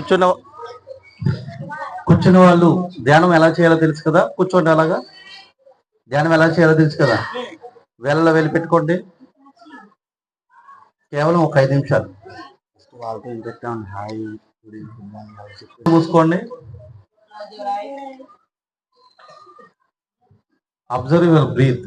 కూర్చున్న కూర్చున్న వాళ్ళు ధ్యానం ఎలా చేయాలో తెలుసు కదా? కూర్చోండి అలాగా. ధ్యానం ఎలా చేయాలో తెలుసు కదా? వేళలో వెళ్ళి పెట్టుకోండి. కేవలం ఒక ఐదు నిమిషాలు. మూసుకోండి. అబ్జర్వ్ యువర్ బ్రీత్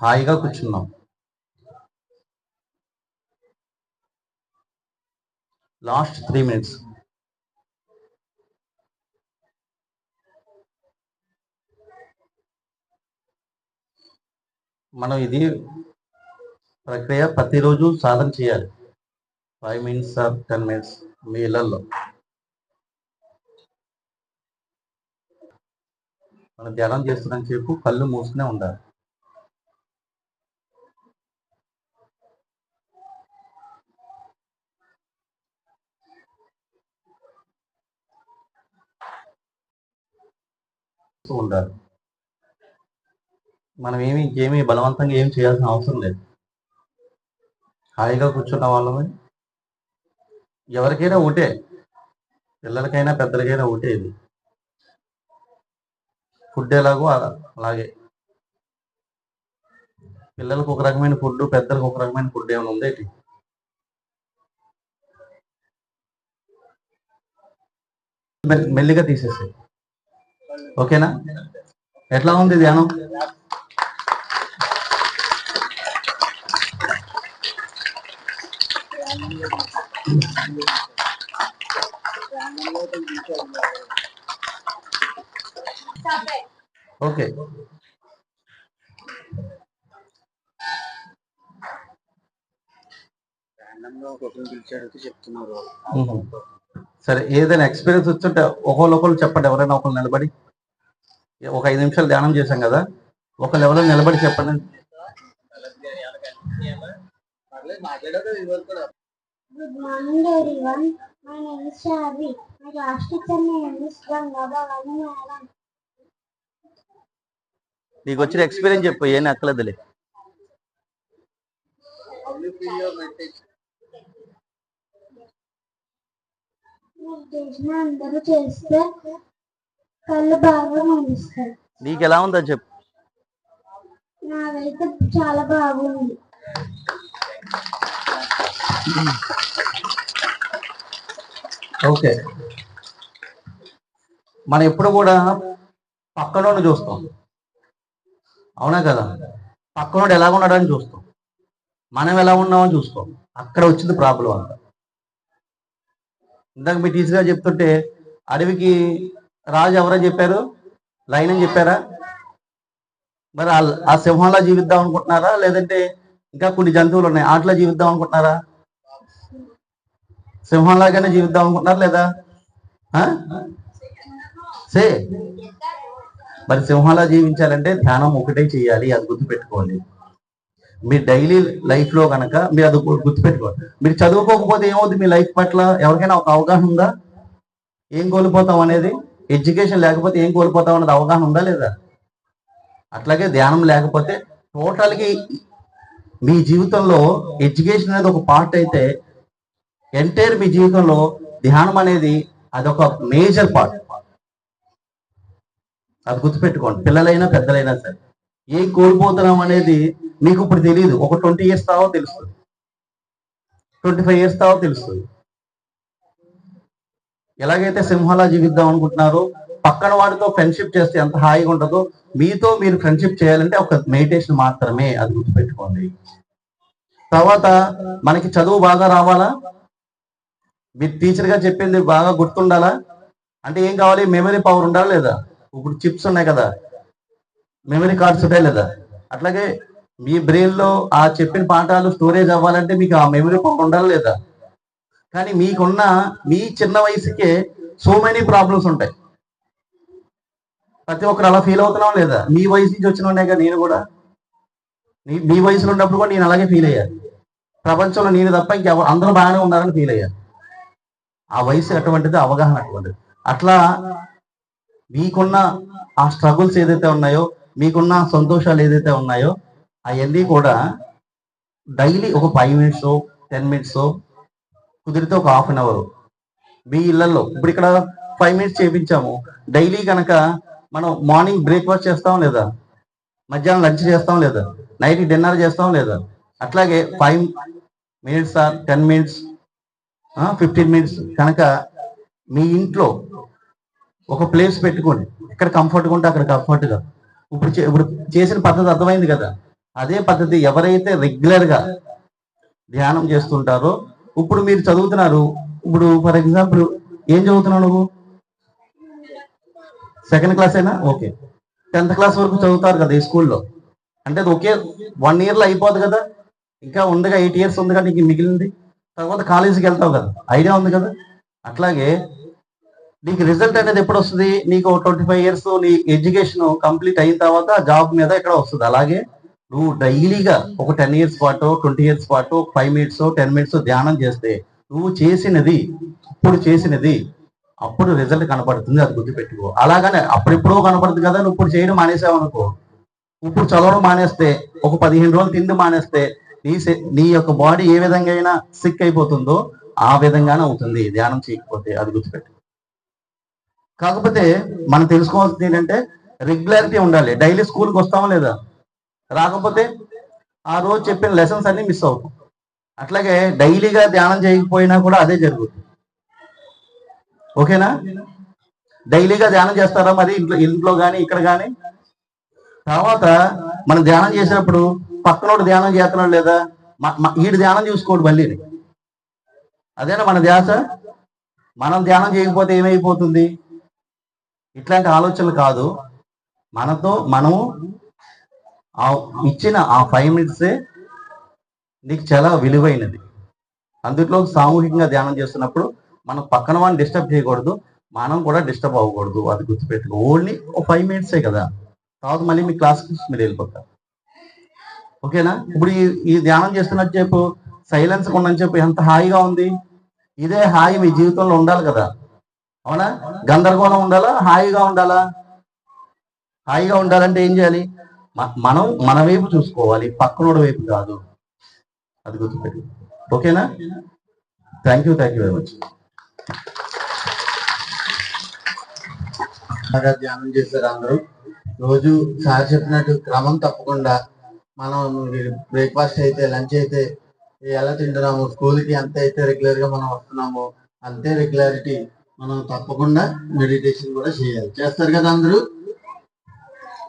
హాయిగా కూర్చున్నాం. Last three minutes. మనం ఇది ప్రక్రియ ప్రతిరోజు సాధన చేయాలి. Five minutes or ten minutes మీ ఇళ్ళలో మనం ధ్యానం చేస్తున్నాం చెప్పు కళ్ళు మూసుకునే ఉండాలి. ఉండాలి. మనం ఏమి ఏమి బలవంతంగా ఏమి చేయాల్సిన అవసరం లేదు. హాయిగా కూర్చున్న వాళ్ళమే. ఎవరికైనా ఒకటే పిల్లలకైనా పెద్దలకైనా ఒకటే ఇది. ఫుడ్ ఎలాగో అలా- అలాగే. పిల్లలకు ఒక రకమైన ఫుడ్ పెద్దలకు ఒక రకమైన ఫుడ్ ఏమైనా ఉందేటి మె- మెల్లిగా తీసేసాయి. ఓకేనా? ఎట్లా ఉంది ధ్యానం? ఓకే. సరే ఏదైనా ఎక్స్పీరియన్స్ వచ్చుంటే ఒకళ్ళు ఒకళ్ళు చెప్పండి ఎవరైనా ఒకళ్ళు నిలబడి. ఒక ఐదు నిమిషాలు ధ్యానం చేశాం కదా? ఒక లెవెల్ నిలబడి చెప్పండి. నీకు వచ్చిన ఎక్స్పీరియన్స్ చెప్పు ఏం అక్కలేదులే అందరూ చేస్తే కళ్ళు బాగా నీకు ఎలా ఉందో చెప్పు. నాకైతే చాలా బాగుంది. ఓకే. మనం ఎప్పుడు కూడా పక్కనోడు చూస్తాం. అవునా కదా? పక్కనోడు ఎలా ఉన్నాడని చూస్తాం. మనం ఎలా ఉన్నామని చూస్తాం. అక్కడ వచ్చింది ప్రాబ్లం అంత. ఇందాక మీ టీచర్ గారు చెప్తుంటే అడవికి రాజు ఎవరని చెప్పారు? లైన్ అని చెప్పారా? మరి ఆ- ఆ సింహంలా జీవిద్దాం అనుకుంటున్నారా? లేదంటే ఇంకా కొన్ని జంతువులు ఉన్నాయి ఆటలో జీవిద్దాం అనుకుంటున్నారా? సింహంలాగానే జీవిద్దాం అనుకుంటున్నారు లేదా? సే. మరి సింహంలా జీవించాలంటే ధ్యానం ఒకటే చేయాలి అది గుర్తుపెట్టుకోండి. మీ డైలీ లైఫ్లో కనుక మీరు అది గుర్తుపెట్టుకోండి. మీరు చదువుకోకపోతే ఏమవుతుంది మీ లైఫ్ పట్ల? ఎవరికైనా ఒక అవగాహన ఉందా? ఏం కోల్పోతాం అనేది? ఎడ్యుకేషన్ లేకపోతే ఏం కోల్పోతాం అన్నది అవగాహన ఉందా లేదా? అట్లాగే ధ్యానం లేకపోతే టోటల్గా మీ జీవితంలో ఎడ్యుకేషన్ అనేది ఒక పార్ట్ అయితే ఎంటైర్ మీ జీవితంలో ధ్యానం అనేది అదొక మేజర్ పార్ట్. అది గుర్తుపెట్టుకోండి. పిల్లలైనా పెద్దలైనా సరే ఏం కోల్పోతున్నాం అనేది మీకు ఇప్పుడు తెలియదు ఒక ట్వంటీ ఇయర్స్ తావో తెలుస్తుంది. ట్వంటీ ఫైవ్ ఇయర్స్ తావో తెలుస్తుంది. ఎలాగైతే సింహాలా జీవిద్దాం అనుకుంటున్నారో పక్కన వాడితో ఫ్రెండ్షిప్ చేస్తే ఎంత హాయిగా ఉంటుందో మీతో మీరు ఫ్రెండ్షిప్ చేయాలంటే ఒక మెడిటేషన్ మాత్రమే అది గుర్తుపెట్టుకోండి. తర్వాత మనకి చదువు బాగా రావాలా? మీరు టీచర్గా చెప్పింది బాగా గుర్తుండాలా? అంటే ఏం కావాలి? మెమరీ పవర్ ఉండాలి లేదా? ఇప్పుడు చిప్స్ ఉన్నాయి కదా. మెమరీ కార్డ్స్ ఉంటాయి లేదా? అట్లాగే మీ బ్రెయిన్లో ఆ చెప్పిన పాఠాలు స్టోరేజ్ అవ్వాలంటే మీకు ఆ మెమరీ పవర్ ఉండాలి లేదా? కానీ మీకున్న మీ చిన్న వయసుకే సో మెనీ ప్రాబ్లమ్స్ ఉంటాయి. ప్రతి ఒక్కరు అలా ఫీల్ అవుతున్నాం లేదా? మీ వయసు నుంచి వచ్చిన ఉన్నాయి కదా నేను కూడా. నీ- మీ వయసులో ఉన్నప్పుడు కూడా నేను అలాగే ఫీల్ అయ్యాను ప్రపంచంలో నేను తప్ప ఇంకెవరు అందరూ బాగానే ఉన్నారని ఫీల్ అయ్యాను ఆ వయసు అటువంటిది అవగాహన అటువంటిది. అట్లా మీకున్న ఆ స్ట్రగుల్స్ ఏదైతే ఉన్నాయో మీకున్న సంతోషాలు ఏదైతే ఉన్నాయో అవన్నీ కూడా డైలీ ఒక ఫైవ్ మినిట్స్ టెన్ మినిట్స్ కుదిరితే ఒక హాఫ్ అన్ అవర్ మీ ఇళ్ళలో ఇప్పుడు ఇక్కడ ఫైవ్ మినిట్స్ చేయించాము డైలీ కనుక మనం మార్నింగ్ బ్రేక్ఫాస్ట్ చేస్తాం లేదా? మధ్యాహ్నం లంచ్ చేస్తాం లేదా? నైట్ డిన్నర్ చేస్తాం లేదా? అట్లాగే five minutes or ten minutes fifteen minutes కనుక మీ ఇంట్లో ఒక ప్లేస్ పెట్టుకోండి. ఎక్కడ కంఫర్ట్గా ఉంటే అక్కడ కంఫర్ట్గా ఇప్పుడు ఇప్పుడు చేసిన పద్ధతి అర్థమైంది కదా. అదే పద్ధతి ఎవరైతే రెగ్యులర్గా ధ్యానం చేస్తుంటారో ఇప్పుడు మీరు చదువుతున్నారు. ఇప్పుడు ఫర్ ఎగ్జాంపుల్ ఏం చదువుతున్నావు నువ్వు? సెకండ్ క్లాస్ అయినా ఓకే. టెన్త్ క్లాస్ వరకు చదువుతారు కదా ఈ స్కూల్లో. అంటే అది ఒకే వన్ ఇయర్లో అయిపోదు కదా. ఇంకా ఉండగా ఎయిట్ ఇయర్స్ ఉంది కదా నీకు మిగిలింది. తర్వాత కాలేజీకి వెళ్తావు కదా. ఐడియా ఉంది కదా? అట్లాగే నీకు రిజల్ట్ అనేది ఎప్పుడు వస్తుంది? నీకు ట్వంటీ ఫైవ్ ఇయర్స్ నీ ఎడ్యుకేషన్ కంప్లీట్ అయిన తర్వాత జాబ్ మీద ఇక్కడ వస్తుంది? అలాగే నువ్వు డైలీగా ఒక టెన్ ఇయర్స్ పాటు ట్వంటీ ఇయర్స్ పాటు ఫైవ్ మినిట్స్ టెన్ మినిట్స్ ధ్యానం చేస్తే నువ్వు చేసినది ఇప్పుడు చేసినది అప్పుడు రిజల్ట్ కనపడుతుంది అది గుర్తుపెట్టుకో. అలాగనే అప్పుడెప్పుడో కనపడుతుంది కదా నువ్వు ఇప్పుడు చేయడం మానేసావు అనుకో. ఇప్పుడు చదవడం మానేస్తే ఒక పదిహేను రోజులు తిండి మానేస్తే నీ నీ యొక్క బాడీ ఏ విధంగా అయినా సిక్ అయిపోతుందో ఆ విధంగానే అవుతుంది. ధ్యానం చేయకపోతే అది గుర్తుపెట్టు కాకపోతే మనం తెలుసుకోవాల్సింది ఏంటంటే రెగ్యులారిటీ ఉండాలి. డైలీ స్కూల్కి వస్తామా లేదా? రాకపోతే ఆ రోజు చెప్పిన లెసన్స్ అన్ని మిస్ అవుతాం అట్లాగే డైలీగా ధ్యానం చేయకపోయినా కూడా అదే జరుగుతుంది. ఓకేనా? డైలీగా ధ్యానం చేస్తారా మరి ఇంట్లో ఇంట్లో కానీ ఇక్కడ కానీ తర్వాత మనం ధ్యానం చేసినప్పుడు పక్కనోడు ధ్యానం చేస్తున్నాడు లేదా? ఈడు ధ్యానం చూసుకోడు మళ్ళీ. అదేనా మన ధ్యాస? మనం ధ్యానం చేయకపోతే ఏమైపోతుంది? ఇట్లాంటి ఆలోచనలు కాదు. మనతో మనము ఆ ఇచ్చిన ఆ ఫైవ్ మినిట్సే నీకు చాలా విలువైనది. అందులో సామూహికంగా ధ్యానం చేస్తున్నప్పుడు మనం పక్కన వాళ్ళని డిస్టర్బ్ చేయకూడదు మనం కూడా డిస్టర్బ్ అవ్వకూడదు అది గుర్తుపెట్టుకో. ఓన్లీ ఒక ఫైవ్ మినిట్సే కదా. తర్వాత మళ్ళీ మీ క్లాస్కి మీరు వెళ్ళిపోతారు. ఓకేనా? ఇప్పుడు ఈ ఈ ధ్యానం చేస్తున్నట్టు చెప్పు. సైలెన్స్ ఉండని చెప్పు. ఎంత హాయిగా ఉంది. ఇదే హాయి మీ జీవితంలో ఉండాలి కదా. అవునా? గందరగోళం ఉండాలా? హాయిగా ఉండాలా? హాయిగా ఉండాలంటే ఏం చేయాలి? మనం మన వైపు చూసుకోవాలి పక్కనోడి వైపు కాదు. అది గుర్తుపెట్టి ఓకేనా? Thank you thank you very much బాగా ధ్యానం చేశారు అందరూ. రోజు సార్ చెప్పినట్టు క్రమం తప్పకుండా మనం బ్రేక్ఫాస్ట్ అయితే లంచ్ అయితే ఎలా తింటున్నాము స్కూల్కి ఎంత అయితే రెగ్యులర్గా మనం వస్తున్నామో అంతే రెగ్యులారిటీ మనం తప్పకుండా మెడిటేషన్ కూడా చేయాలి. చేస్తారు కదా అందరూ?